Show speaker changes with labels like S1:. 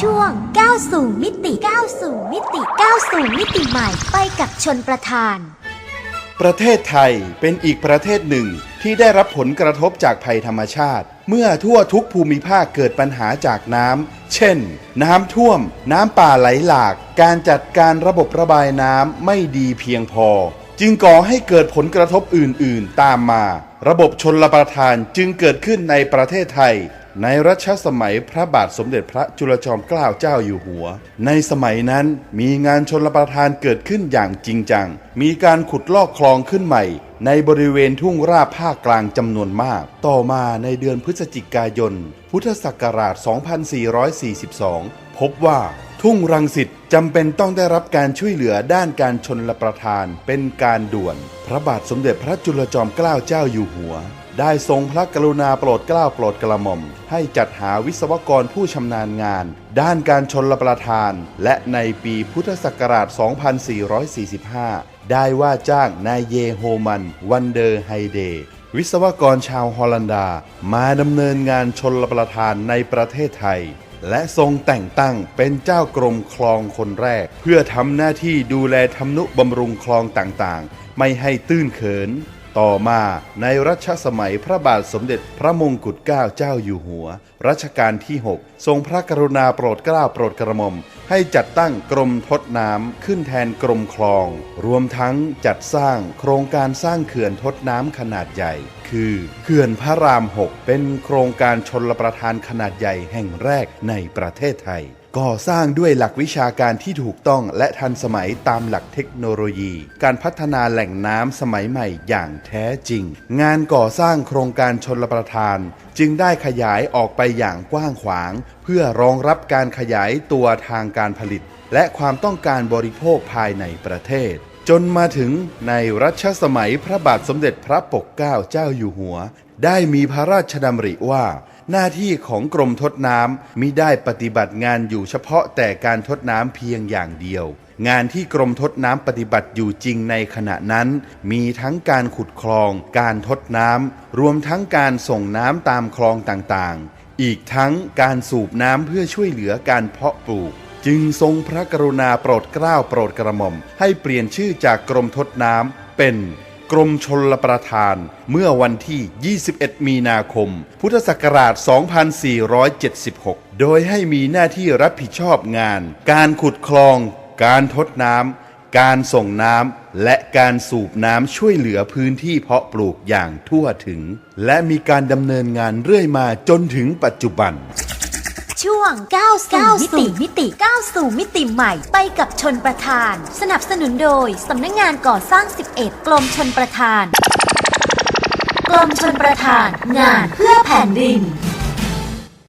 S1: ช่วงก้าวสู่มิติก้าวสู่มิติก้าวสู่มิติใหม่ไปกับชนประธาน
S2: ประเทศไทยเป็นอีกประเทศหนึ่งที่ได้รับผลกระทบจากภัยธรรมชาติ เมื่อทั่วทุกภูมิภาคเกิดปัญหาจากน้ำ เช่น น้ำท่วม น้ำป่าไหลหลาก การจัดการระบบระบายน้ำไม่ดีเพียงพอ จึงก่อให้เกิดผลกระทบอื่น ๆ ตามมา ระบบชนรประทานจึงเกิดขึ้นในประเทศไทย ในรัชสมัยพระบาทสมเด็จพระจุลจอมเกล้าเจ้าอยู่หัว ในสมัยนั้นมีงานชนรประทานเกิดขึ้นอย่างจริงจัง มีการขุดลอกคลองขึ้นใหม่ ในบริเวณทุ่งราบภาคกลางจำนวนมาก ต่อมาในเดือนพฤศจิกายน พุทธศักราช 2442 พบว่าทุ่งรังสิตจำเป็นต้องได้รับการช่วยเหลือด้านการชนรประทานเป็นการด่วน พระบาทสมเด็จพระจุลจอมเกล้าเจ้าอยู่หัว ได้ทรงพระกรุณาโปรดเกล้าโปรดกระหม่อม ให้จัดหาวิศวกรผู้ชำนาญงาน ด้านการชนรประทาน และในปีพุทธศักราช 2445 ได้ว่าจ้างนายเยโฮมัน วันเดอร์ไฮเดย์วิศวกรชาวฮอลันดา มาดำเนินงานชนรประทานในประเทศไทย และทรงแต่งตั้งเป็นเจ้ากรมคลองคนแรก เพื่อทำหน้าที่ดูแลทำนุบำรุงคลองต่างๆ ไม่ให้ตื้นเขิน ต่อมาในรัชสมัยพระบาทสมเด็จพระมงกุฎเกล้าเจ้าอยู่หัว รัชกาลที่ 6 ทรงพระกรุณาโปรดเกล้าโปรดกระหม่อมให้จัดตั้งกรมทดน้ำขึ้นแทนกรมคลอง รวมทั้งจัดสร้างโครงการสร้างเขื่อนทดน้ำขนาดใหญ่ คือเขื่อนพระราม 6 เป็นโครงการชนรประทานขนาดใหญ่แห่งแรกในประเทศไทย ก่อสร้างด้วยหลักวิชาการที่ถูกต้องและทันสมัยตามหลักเทคโนโลยี การพัฒนาแหล่งน้ำสมัยใหม่อย่างแท้จริง งานก่อสร้างโครงการชนรประทาน จึงได้ขยายออกไปอย่างกว้างขวาง เพื่อรองรับการขยายตัวทางการผลิต และความต้องการบริโภคภายในประเทศ จนมาถึงในรัชสมัยพระบาทสมเด็จพระปกเกล้าเจ้าอยู่หัว ได้มีพระราชดำริว่า หน้าที่ของกรมทดน้ำมิได้ปฏิบัติงานอยู่เฉพาะแต่การทดน้ำเพียงอย่างเดียว งานที่กรมทดน้ำปฏิบัติอยู่จริงในขณะนั้น มีทั้งการขุดคลอง การทดน้ำรวมทั้งการส่งน้ำตามคลองต่างๆ อีกทั้งการสูบน้ำเพื่อช่วยเหลือการเพาะปลูก จึงทรงพระกรุณาโปรดเกล้าโปรดกระหม่อม ให้เปลี่ยนชื่อจากกรมทดน้ำเป็นกรมชลประทาน เมื่อวันที่ 21 มีนาคม พุทธศักราช 2476 โดยให้มีหน้าที่รับผิดชอบงาน การขุดคลอง การทดน้ำ การส่งน้ำ และการสูบน้ำช่วยเหลือพื้นที่เพาะปลูกอย่างทั่วถึง และมีการดำเนินงานเรื่อยมาจนถึงปัจจุบัน
S1: ช่วงก้าวสู่มิติมิติก้าวสู่มิติใหม่ไปกับชนประธาน สนับสนุนโดย สำนักงานก่อสร้าง 11 กรมชนประธาน กรมชนประธาน งานเพื่อแผ่นดิน